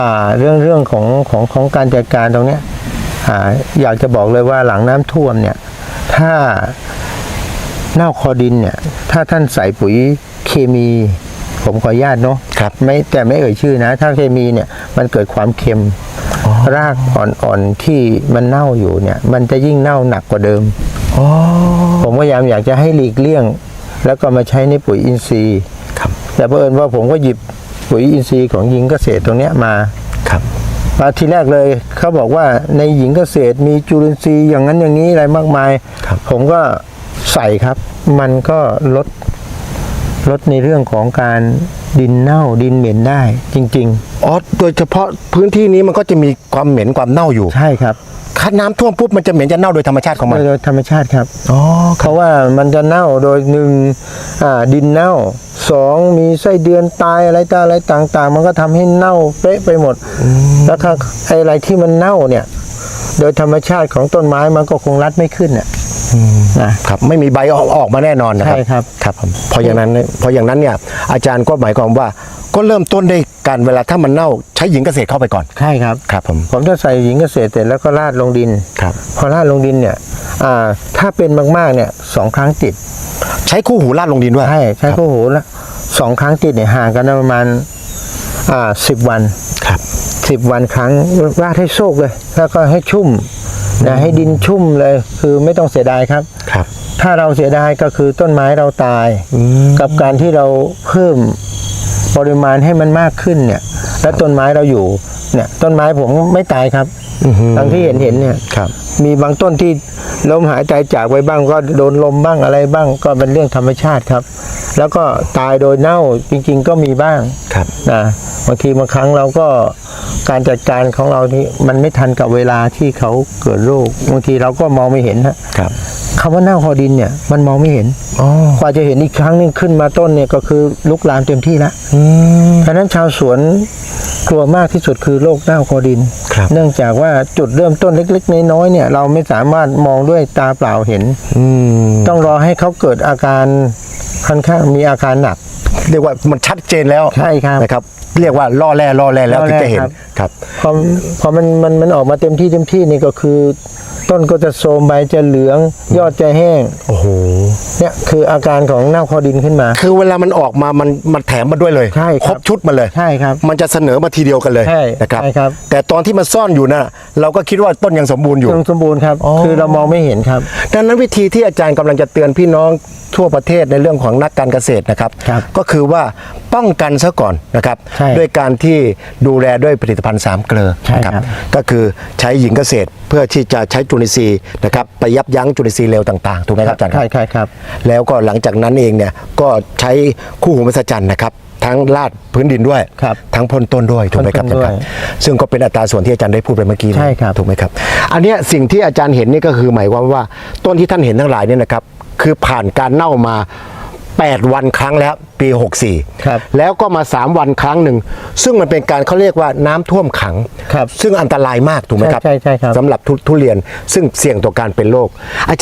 อ่าเรื่องเรื่องของของของการจัดการตรงเนี้ยอ่าอยากจะบอกเลยว่าหลังน้ำท่วมเนี่ย ถ้าเน่าคอดินเนี่ย ถ้าท่านใส่ปุ๋ยเคมี ผมขออนุญาตเนาะครับไม่แต่ไม่เอ่ยชื่อนะ ถ้าเคมีเนี่ยมันเกิดความเค็มรากอ่อนๆที่มันเน่าอยู่เนี่ย มันจะยิ่งเน่าหนักกว่าเดิมอ๋อผมพยายามอยากจะให้หลีกเลี่ยง แล้วก็มาใช้ในปุ๋ยอินทรีย์ครับแต่เผอิญว่าผมก็หยิบ ปุ๋ยอินทรีย์ของหญิงเกษตรตรงเนี้ยมาครับมาทีแรกเลยเขาบอกว่าในหญิงเกษตรมีจุลินทรีย์อย่างนั้นอย่างนี้อะไรมากมายครับผมก็ใส่ครับ มันก็ลดลดในเรื่องของการดินเน่าดินเหม็นได้จริงอ๋อโดยเฉพาะพื้นที่นี้มันก็จะมีความเหม็นความเน่าอยู่ๆใช่ครับ ถ้าน้ำท่วมปุ๊บมันจะเหม็นจะเน่าโดยธรรมชาติของมันโดยธรรมชาติครับ อ๋อเพราะว่ามันจะเน่าโดยหนึ่งอ่าดินเน่าสองมีไส้เดือนตายอะไรต่างอะไรต่าง ๆ มันก็ทำให้เน่าเป๊ะไปหมด แล้วถ้าไอ้อะไรที่มันเน่าเนี่ย โดยธรรมชาติของต้นไม้มันก็คงรัดไม่ขึ้นน่ะ นะครับไม่มีใบออกออกมาแน่นอนนะครับใช่ครับครับผมเพราะอย่างนั้นเนี่ยเพราะอย่างนั้นเนี่ยอาจารย์ก็หมายความว่าก็เริ่มต้นด้วยการเวลาถ้ามันเน่าใช้หญิงเกษตรเข้าไปก่อนใช่ครับครับผมผมจะใส่หญิงเกษตรเสร็จแล้วก็ราดลงดินครับพอราดลงดินเนี่ยอ่าถ้าเป็นมากๆเนี่ยสองครั้งติด ใช้คู่หูลาดลงดินด้วยใช่ใช้ครับคู่หูละสองครั้งติดเนี่ยห่างกันประมาณอ่าสิบวันครับสิบวันครั้งราดให้โชกเลย แล้วก็ให้ชุ่ม นะให้ดินชุ่มเลย คือไม่ต้องเสียดายครับ ครับ ถ้าเราเสียดายก็คือต้นไม้เราตาย กับการที่เราเพิ่มปริมาณให้มันมากขึ้นเนี่ย และต้นไม้เราอยู่เนี่ย ต้นไม้ผมไม่ตายครับอื้อหือทั้งที่เห็นเห็นเนี่ยครับ มีบางต้นที่ลมหายใจจากไปบ้าง ก็โดนลมบ้างอะไรบ้าง ก็เป็นเรื่องธรรมชาติครับ แล้วก็ตายโดยเน่าจริง ๆ ก็มีบ้างครับนะบางทีบางครั้งเราก็การจัดการของเรานี่มันไม่ทันกับเวลาที่เขาเกิดโรคบางทีเราก็มองไม่เห็นฮะครับคำว่าเน่าคอดินเนี่ยมันมองไม่เห็นอ๋อกว่าจะเห็นอีกครั้งหนึงขึ้นมาต้นเนี่ยก็คือลุกลามเต็มที่แล้วอืมเพราะฉะนั้นชาวสวนกลัวมากที่สุดคือโรคเน่าคอดินครับเนื่องจากว่าจุดเริ่มต้นเล็ก ๆ น้อยๆเนี่ยเราไม่สามารถมองด้วยตาเปล่าเห็น อืมต้องรอให้เขาเกิดอาการค่อนข้างมีอาการหนัก เรียกว่ามันชัดเจนแล้วใช่ครับนะครับ เรียกว่าล่อแร่ล่อแร่แล้วล่อถึแร่งจะเห็นครับ ครับพอพอมันมันมันออกมาเต็มที่เต็มที่นี่ก็คือ ต้นก็จะโทรมใบจะเหลืองยอดจะแห้ง โอ้โห เนี่ยคืออาการของเน่าคอดินขึ้นมา คือเวลามันออกมามันมันแถมมาด้วยเลยใช่ครับครบชุดมาเลยใช่ครับ มันจะเสนอมาทีเดียวกันเลยใช่นะครับใช่ครับ แต่ตอนที่มันซ่อนอยู่น่ะเราก็คิดว่าต้นยังสมบูรณ์อยู่ต้นสมบูรณ์ครับอ๋อคือเรามองไม่เห็นครับ ดังนั้นวิธีที่อาจารย์กำลังจะเตือนพี่น้องทั่วประเทศในเรื่องของนักการเกษตรนะครับครับก็คือว่าป้องกันซะก่อนนะครับใช่ด้วยการที่ดูแลด้วยผลิตภัณฑ์สามเกลือใช่นะครับก็คือใช้หญิงเกษตรเพื่อที่จะใช้จุลินทรีย์นะครับไปยับยั้งจุลินทรีย์เร็วต่างๆถูกไหมครับอาจารย์คใช่รับใช่ครับแล้วก็หลังจากนั้นเองเนี่ยก็ใช้คู่หูมหัศจรรย์นะครับ ทั้งลาดพื้นดินด้วย ครับทั้งพ่นต้นด้วยถูกไหมครับพ่นต้นอาจารย์ครับด้วยซึ่งก็เป็นอัตราส่วนที่อาจารย์ได้พูดไปเมื่อกี้นะใช่ครับ ถูกไหมครับ อันเนี้ยสิ่งที่อาจารย์เห็นนี่ก็คือหมายความว่าต้นที่ท่านเห็นทั้งหลายเนี่ยนะครับคือผ่านการเน่ามา 8 วันครั้งแล้วปี 64 ครับแล้วก็มา 3 วันครั้งหนึ่ง ซึ่งมันเป็นการเขาเรียกว่าน้ำท่วมขัง ครับซึ่งอันตรายมากถูกไหมครับใช่ใช่ใช่ครับ สำหรับทุทุเรียนซึ่งเสี่ยงต่อการเป็นโรคอาจารย์